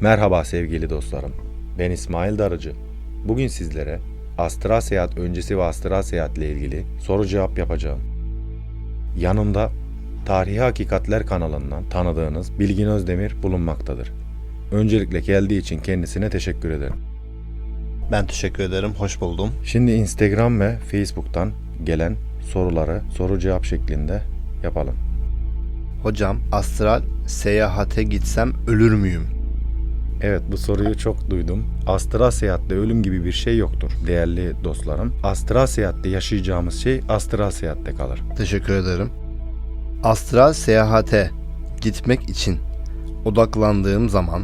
Merhaba sevgili dostlarım. Ben İsmail Darıcı. Bugün sizlere astral seyahat öncesi ve astral seyahat ile ilgili soru cevap yapacağım. Yanımda Tarihi Hakikatler kanalından tanıdığınız Bilgin Özdemir bulunmaktadır. Öncelikle geldiği için kendisine teşekkür ederim. Ben teşekkür ederim. Hoş buldum. Şimdi Instagram ve Facebook'tan gelen soruları soru cevap şeklinde yapalım. Hocam astral seyahate gitsem ölür müyüm? Evet bu soruyu çok duydum. Astral seyahatte ölüm gibi bir şey yoktur değerli dostlarım. Astral seyahatte yaşayacağımız şey astral seyahatte kalır. Teşekkür ederim. Astral seyahate gitmek için odaklandığım zaman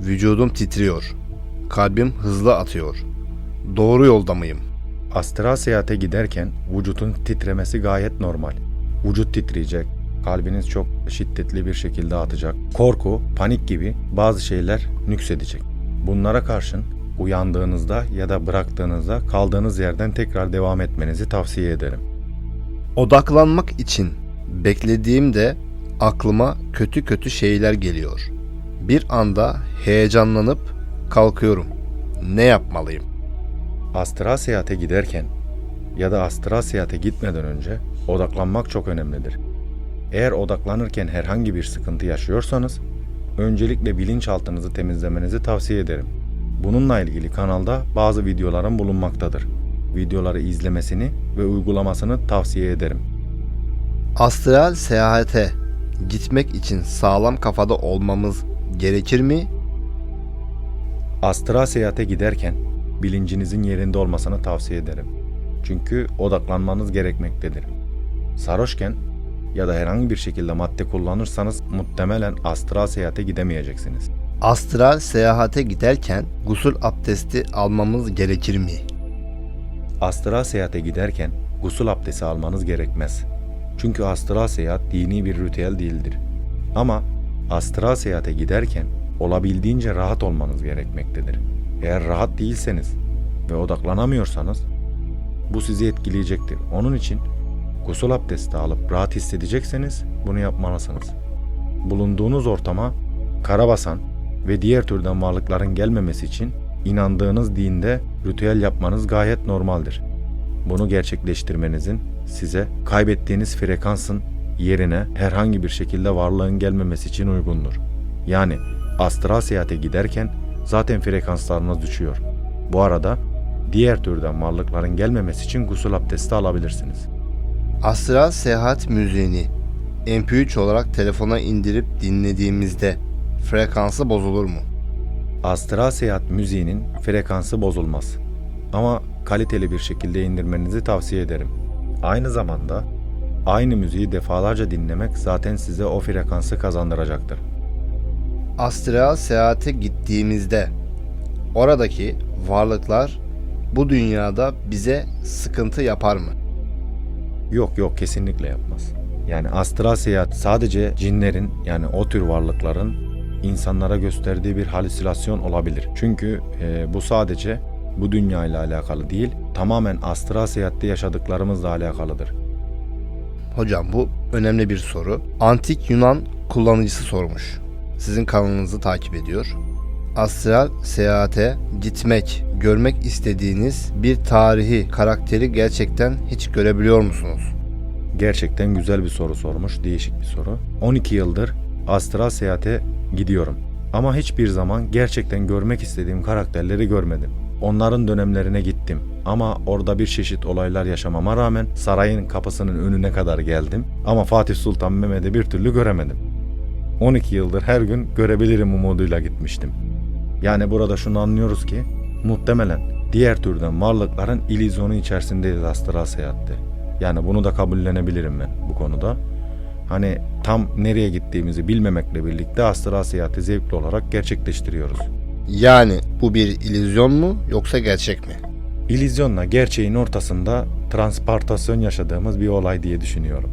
vücudum titriyor. Kalbim hızlı atıyor. Doğru yolda mıyım? Astral seyahate giderken vücudun titremesi gayet normal. Vücut titreyecek, kalbiniz çok şiddetli bir şekilde atacak. Korku, panik gibi bazı şeyler nüksedecek. Bunlara karşın uyandığınızda ya da bıraktığınızda kaldığınız yerden tekrar devam etmenizi tavsiye ederim. Odaklanmak için beklediğimde aklıma kötü kötü şeyler geliyor. Bir anda heyecanlanıp kalkıyorum. Ne yapmalıyım? Astral seyahate giderken ya da astral seyahate gitmeden önce odaklanmak çok önemlidir. Eğer odaklanırken herhangi bir sıkıntı yaşıyorsanız öncelikle bilinçaltınızı temizlemenizi tavsiye ederim. Bununla ilgili kanalda bazı videolarım bulunmaktadır. Videoları izlemesini ve uygulamasını tavsiye ederim. Astral seyahate gitmek için sağlam kafada olmamız gerekir mi? Astral seyahate giderken bilincinizin yerinde olmasını tavsiye ederim. Çünkü odaklanmanız gerekmektedir. Sarhoşken ya da herhangi bir şekilde madde kullanırsanız muhtemelen astral seyahate gidemeyeceksiniz. Astral seyahate giderken gusül abdesti almamız gerekir mi? Astral seyahate giderken gusül abdesti almanız gerekmez. Çünkü astral seyahat dini bir ritüel değildir. Ama astral seyahate giderken olabildiğince rahat olmanız gerekmektedir. Eğer rahat değilseniz ve odaklanamıyorsanız bu sizi etkileyecektir. Onun için gusül abdesti alıp rahat hissedecekseniz bunu yapmalısınız. Bulunduğunuz ortama karabasan ve diğer türden varlıkların gelmemesi için inandığınız dinde ritüel yapmanız gayet normaldir. Bunu gerçekleştirmenizin size kaybettiğiniz frekansın yerine herhangi bir şekilde varlığın gelmemesi için uygundur. Yani astral seyahate giderken zaten frekanslarınız düşüyor. Bu arada diğer türden varlıkların gelmemesi için gusül abdesti alabilirsiniz. Astral seyahat müziğini MP3 olarak telefona indirip dinlediğimizde frekansı bozulur mu? Astral seyahat müziğinin frekansı bozulmaz. Ama kaliteli bir şekilde indirmenizi tavsiye ederim. Aynı zamanda aynı müziği defalarca dinlemek zaten size o frekansı kazandıracaktır. Astral seyahate gittiğimizde oradaki varlıklar bu dünyada bize sıkıntı yapar mı? Yok yok kesinlikle yapmaz. Yani astral seyahat sadece cinlerin yani o tür varlıkların insanlara gösterdiği bir halüsinasyon olabilir. Çünkü e, bu sadece bu dünya ile alakalı değil, tamamen astral seyahatte yaşadıklarımızla alakalıdır. Hocam bu önemli bir soru. Antik Yunan kullanıcısı sormuş. Sizin kanalınızı takip ediyor. Astral seyahate gitmek, görmek istediğiniz bir tarihi karakteri gerçekten hiç görebiliyor musunuz? Gerçekten güzel bir soru sormuş, değişik bir soru. 12 yıldır astral seyahate gidiyorum. Ama hiçbir zaman gerçekten görmek istediğim karakterleri görmedim. Onların dönemlerine gittim. Ama orada bir çeşit olaylar yaşamama rağmen sarayın kapısının önüne kadar geldim. Ama Fatih Sultan Mehmet'i bir türlü göremedim. 12 yıldır her gün görebilirim umuduyla gitmiştim. Yani burada şunu anlıyoruz ki muhtemelen diğer türden varlıkların illüzyonu içerisindeyiz astral seyahatte. Yani bunu da kabullenebilirim ben bu konuda. Hani tam nereye gittiğimizi bilmemekle birlikte astral seyahati zevkli olarak gerçekleştiriyoruz. Yani bu bir illüzyon mu yoksa gerçek mi? İllüzyonla gerçeğin ortasında transpartasyon yaşadığımız bir olay diye düşünüyorum.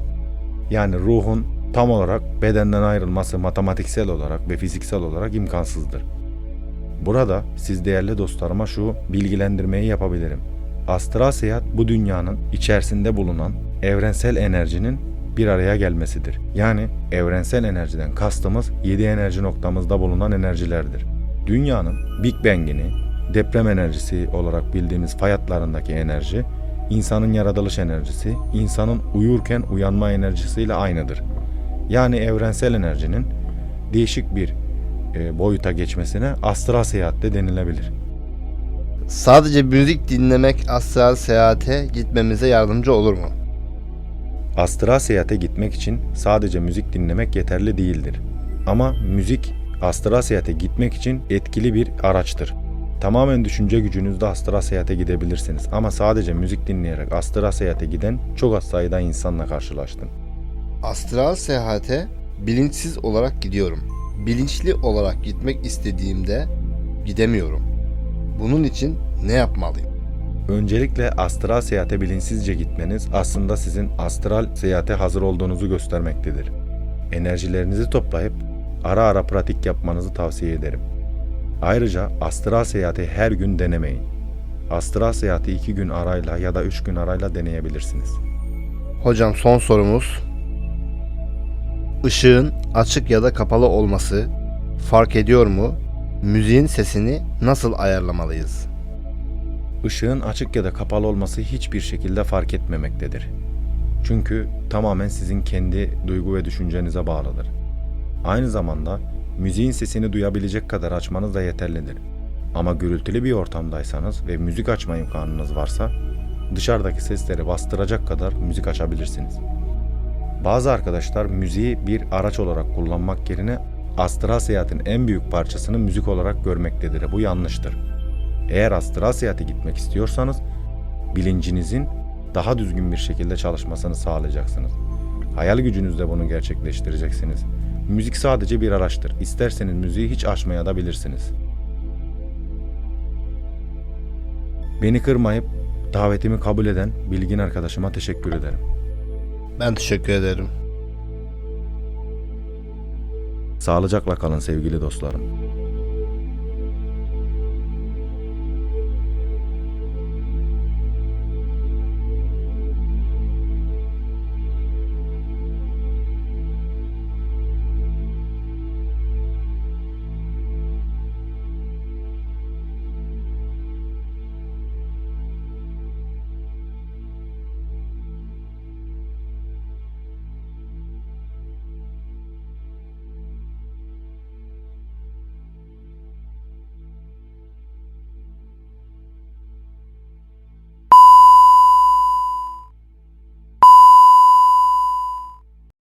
Yani ruhun tam olarak bedenden ayrılması matematiksel olarak ve fiziksel olarak imkansızdır. Burada siz değerli dostlarıma şu bilgilendirmeyi yapabilirim. Astral seyahat bu dünyanın içerisinde bulunan evrensel enerjinin bir araya gelmesidir. Yani evrensel enerjiden kastımız 7 enerji noktamızda bulunan enerjilerdir. Dünyanın Big Bang'ini, deprem enerjisi olarak bildiğimiz fay hatlarındaki enerji, insanın yaratılış enerjisi, insanın uyurken uyanma enerjisiyle aynıdır. Yani evrensel enerjinin değişik bir boyuta geçmesine astral seyahatte denilebilir. Sadece müzik dinlemek astral seyahate gitmemize yardımcı olur mu? Astral seyahate gitmek için sadece müzik dinlemek yeterli değildir. Ama müzik astral seyahate gitmek için etkili bir araçtır. Tamamen düşünce gücünüzle astral seyahate gidebilirsiniz ama sadece müzik dinleyerek astral seyahate giden çok az sayıda insanla karşılaştım. Astral seyahate bilinçsiz olarak gidiyorum. Bilinçli olarak gitmek istediğimde gidemiyorum. Bunun için ne yapmalıyım? Öncelikle astral seyahate bilinçsizce gitmeniz aslında sizin astral seyahate hazır olduğunuzu göstermektedir. Enerjilerinizi toplayıp ara ara pratik yapmanızı tavsiye ederim. Ayrıca astral seyahati her gün denemeyin. Astral seyahati iki gün arayla ya da üç gün arayla deneyebilirsiniz. Hocam son sorumuz. Işığın açık ya da kapalı olması fark ediyor mu? Müziğin sesini nasıl ayarlamalıyız? Işığın açık ya da kapalı olması hiçbir şekilde fark etmemektedir. Çünkü tamamen sizin kendi duygu ve düşüncenize bağlıdır. Aynı zamanda müziğin sesini duyabilecek kadar açmanız da yeterlidir. Ama gürültülü bir ortamdaysanız ve müzik açma imkanınız varsa dışarıdaki sesleri bastıracak kadar müzik açabilirsiniz. Bazı arkadaşlar müziği bir araç olarak kullanmak yerine astral seyahatin en büyük parçasını müzik olarak görmektedir. Bu yanlıştır. Eğer astral seyahate gitmek istiyorsanız bilincinizin daha düzgün bir şekilde çalışmasını sağlayacaksınız. Hayal gücünüzle bunu gerçekleştireceksiniz. Müzik sadece bir araçtır. İsterseniz müziği hiç açmaya da bilirsiniz. Beni kırmayıp davetimi kabul eden bilgin arkadaşıma teşekkür ederim. Ben teşekkür ederim. Sağlıcakla kalın sevgili dostlarım.